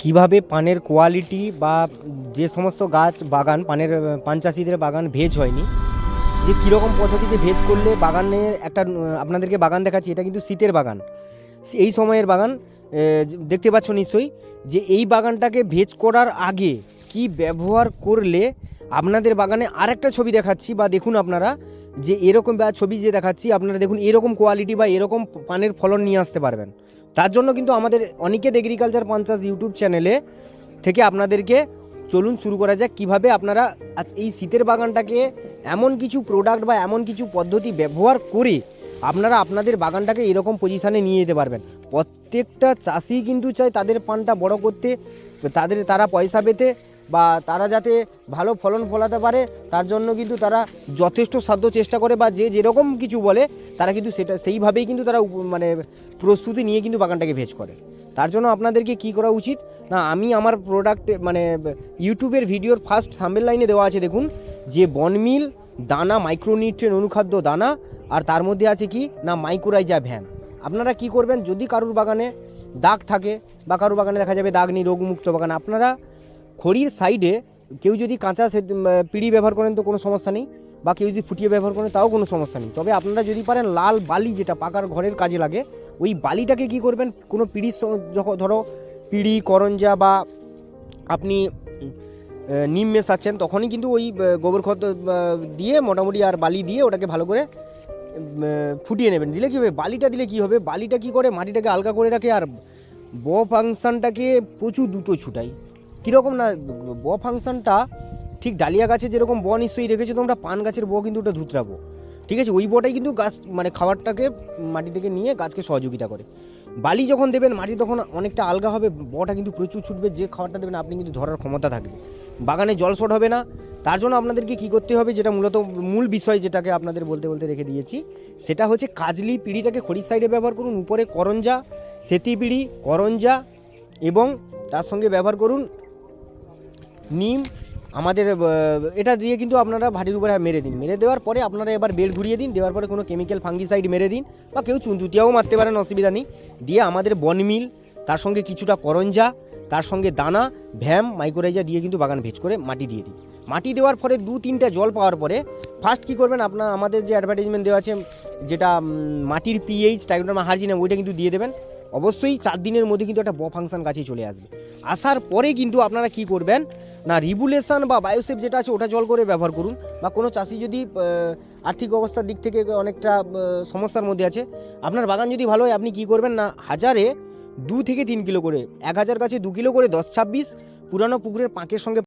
কীভাবে পানের কোয়ালিটি বা যে সমস্ত গাছ বাগান, পানের, পান চাষিদের বাগান ভেজ হয়নি, যে কীরকম পদ্ধতিতে ভেজ করলে বাগানের একটা, আপনাদেরকে বাগান দেখাচ্ছি, এটা কিন্তু শীতের বাগান। এই সময়ের বাগান দেখতে পাচ্ছ নিশ্চয়ই, যে এই বাগানটাকে ভেজ করার আগে কি ব্যবহার করলে আপনাদের বাগানে আরেকটা ছবি দেখাচ্ছি, বা দেখুন আপনারা, যে এরকম ছবি যে দেখাচ্ছি, আপনারা দেখুন এরকম কোয়ালিটি বা এরকম পানের ফলন নিয়ে আসতে পারবেন। তার জন্য কিন্তু আমাদের অনিকেত এগ্রিকালচার পঞ্চাশ ইউটিউব চ্যানেলে থেকে আপনাদেরকে চলুন শুরু করা যাক কীভাবে আপনারা আজ এই শীতের বাগানটাকে এমন কিছু প্রোডাক্ট বা এমন কিছু পদ্ধতি ব্যবহার করে আপনারা আপনাদের বাগানটাকে এরকম পজিশানে নিয়ে যেতে পারবেন। প্রত্যেকটা চাষি কিন্তু চায় তাদের পানটা বড় করতে, তাদের, তারা পয়সা পেতে বা তারা যাতে ভালো ফলন ফলাতে পারে, তার জন্য কিন্তু তারা যথেষ্ট সাধ্য চেষ্টা করে বা যে যেরকম কিছু বলে, তারা কিন্তু সেটা সেইভাবেই কিন্তু তারা মানে প্রস্তুতি নিয়ে কিন্তু বাগানটাকে ভেজ করে। তার জন্য আপনাদেরকে কি করা উচিত? না, আমি আমার প্রোডাক্ট মানে ইউটিউবের ভিডিওর ফার্স্ট সাম্বেল লাইনে দেওয়া আছে, দেখুন। যে বনমিল দানা মাইক্রোনিউট্রিয়েন্ট অনুখাদ্য দানা, আর তার মধ্যে আছে কি? না মাইক্রোরাইজা ভ্যান। আপনারা কি করবেন? যদি কারুর বাগানে দাগ থাকে বা কারুর বাগানে দেখা যাবে দাগ নেই, রোগমুক্ত বাগান, আপনারা খড়ির সাইডে কেউ যদি কাঁচা পিড়ি ব্যবহার করেন তো কোনো সমস্যা নেই, বা কেউ যদি ফুটিয়ে ব্যবহার করেন তাও কোনো সমস্যা নেই। তবে আপনারা যদি পারেন লাল বালি যেটা পাকার ঘরের কাজে লাগে, ওই বালিটাকে কি করবেন? কোনো পিড়ির যখন ধরো পিড়ি, করঞ্জা বা আপনি নিম মেশাচ্ছেন, তখনই কিন্তু ওই গোবর খত দিয়ে মোটামুটি আর বালি দিয়ে ওটাকে ভালো করে ফুটিয়ে নেবেন। দিলে কী হবে? বালিটা দিলে কি হবে? বালিটা কি করে? মাটিটাকে আলগা করে রাখে আর ব ফাংশনটাকে প্রচুর দ্রুত ছুটাই কীরকম না, ব ফাংশনটা ঠিক ডালিয়া গাছে যেরকম ব নিশ্চয়ই দেখেছ তোমরা পান গাছের ব কিন্তু ওটা ধুতরাবো ঠিক আছে, ওই বটাই কিন্তু গাছ মানে খাবারটাকে মাটি থেকে নিয়ে গাছকে সহযোগিতা করে। বালি যখন দেবেন, মাটি তখন অনেকটা আলগা হবে, বটা কিন্তু প্রচুর ছুটবে, যে খাবারটা দেবেন আপনি কিন্তু ধরার ক্ষমতা থাকবে। বাগানে জল শট হবে না, তার জন্য আপনাদেরকে কী করতে হবে, যেটা মূলত মূল বিষয় যেটাকে আপনাদের বলতে বলতে রেখে দিয়েছি, সেটা হচ্ছে কাজলি পিড়িটাকে খড়ির সাইডে ব্যবহার করুন, উপরে করঞ্জা, সেতি পিড়ি, করঞ্জা, এবং তার সঙ্গে ব্যবহার করুন নিম, আমাদের এটা দিয়ে কিন্তু আপনারা ভাটির উপরে মেরে দিন। মেরে দেওয়ার পরে আপনারা এবার বেল ঘুরিয়ে দিন, দেওয়ার পরে কোনো কেমিক্যাল ফাঙ্গিসাইড মেরে দিন বা কেউ চুনতুতিয়াও মারতে পারেন, অসুবিধা নেই। দিয়ে আমাদের বনমিল তার সঙ্গে কিছুটা করঞ্জা, তার সঙ্গে দানা, ভ্যাম মাইক্রোরাইজা দিয়ে কিন্তু বাগান ভেজ করে মাটি দিয়ে দিন। মাটি দেওয়ার পরে দু, তিনটা জল পাওয়ার পরে ফার্স্ট কী করবেন, আপনার, আমাদের যে অ্যাডভার্টাইজমেন্ট দেওয়া আছে, যেটা মাটির পিএইচ টাইগ্রামা হারজিনা ওইটা কিন্তু দিয়ে দেবেন। অবশ্যই চার দিনের মধ্যে কিন্তু একটা ব ফাংশন কাছে চলে আসবে। আসার পরে কিন্তু আপনারা কি করবেন না রিবুলেশন বা বায়োসেফ যেটা আছে, ওটা জল করে ব্যবহার করুন। বা কোনো চাষি যদি আর্থিক অবস্থার দিক থেকে অনেকটা সমস্যার মধ্যে আছে, আপনার বাগান যদি ভালো হয়, আপনি কি করবেন না, হাজারে দু থেকে তিন কিলো করে, এক হাজার কাছে দু কিলো করে দশ ছাব্বিশ, পুরানো পুকুরের পাঁকের সঙ্গে